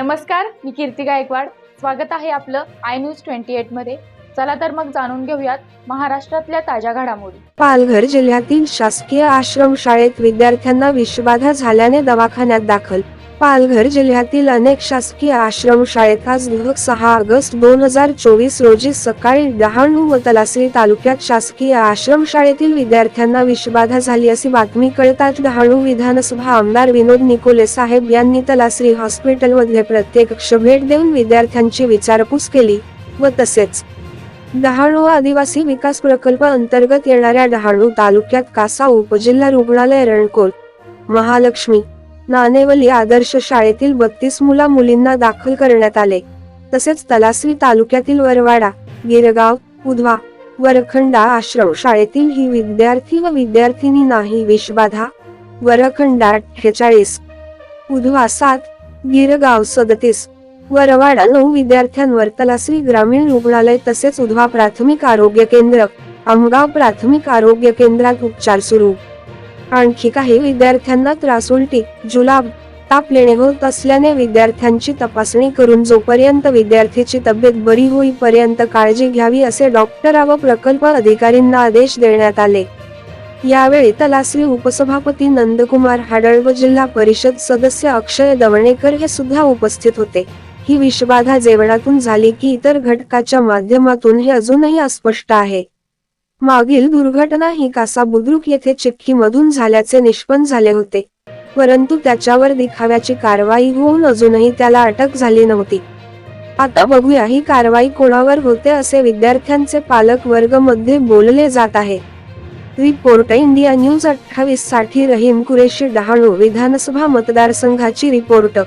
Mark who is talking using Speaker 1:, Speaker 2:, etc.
Speaker 1: नमस्कार मी कीर्ती गायकवाड. स्वागत आहे आपलं आय न्यूज ट्वेंटी एटमध्ये. चला तर मग जाणून घेऊयात महाराष्ट्रातल्या ताज्या घडामोडी.
Speaker 2: पालघर जिल्ह्यातील शासकीय आश्रमशाळेत विद्यार्थ्यांना विषबाधा झाल्याने दवाखान्यात दाखल पालघर जिल्ह्यातील अनेक शासकीय आश्रमशाळेत आज सहा ऑगस्ट दोन हजार चोवीस रोजी सकाळी डहाणू व तलासरी तालुक्यात शासकीय आश्रमशाळेतील विद्यार्थ्यांना विषबाधा झाली अशी बातमी कळताच डहाणू विधानसभा आमदार विनोद निकोले साहेब यांनी तलासरी हॉस्पिटलमध्ये प्रत्यक्ष भेट देऊन विद्यार्थ्यांची विचारपूस केली व तसेच डहाणू आदिवासी विकास प्रकल्प अंतर्गत येणाऱ्या डहाणू तालुक्यात कासा उपजिल्हा रुग्णालय रणकोल महालक्ष्मी नानेवली आदर्श शाळेतील बत्तीस मुला मुलींना दाखल करण्यात आले. तसेच तलासरी तालुक्यातील वरवाडा गिरगाव उधवा वरखंडा आश्रम शाळेतील ही विद्यार्थी व विद्यार्थिनी नाही. विषबाधा वरखंडा अठ्ठेचाळीस उधवा सात गिरगाव सदतीस वरवाडा नऊ विद्यार्थ्यांवर तलासरी ग्रामीण रुग्णालय तसेच उधवा प्राथमिक आरोग्य केंद्र आमगाव प्राथमिक आरोग्य केंद्रात उपचार सुरू. आणखी काही विद्यार्थ्यांना त्रास उलटी जुलाब ताप लेणे होत असल्याने विद्यार्थ्यांची तपासणी करून जोपर्यंत विद्यार्थीची तब्येत बरी होईपर्यंत काळजी घ्यावी असे डॉक्टर व प्रकल्प अधिकारींना आदेश देण्यात आले. यावेळी तलासरी उपसभापती नंदकुमार हाडळ व जिल्हा परिषद सदस्य अक्षय दवणेकर हे सुद्धा उपस्थित होते. ही विषबाधा जेवणातून झाली की इतर घटकाच्या माध्यमातून हे अजूनही अस्पष्ट आहे. मागील दुर्घटना ही कासा बुद्रुक येथे चिक्कीमधून झाल्याचे निष्पन्न झाले होते. परंतु त्याच्यावर दिखाव्याची कारवाई होऊन अजूनही त्याला अटक झाली नव्हती. आता बघूया ही कारवाई कोणावर होते असे विद्यार्थ्यांचे पालक वर्गमध्ये बोलले जात आहे. रिपोर्ट इंडिया न्यूज अठ्ठावीससाठी रहीम कुरेशी डहाणू विधानसभा मतदारसंघाची रिपोर्ट.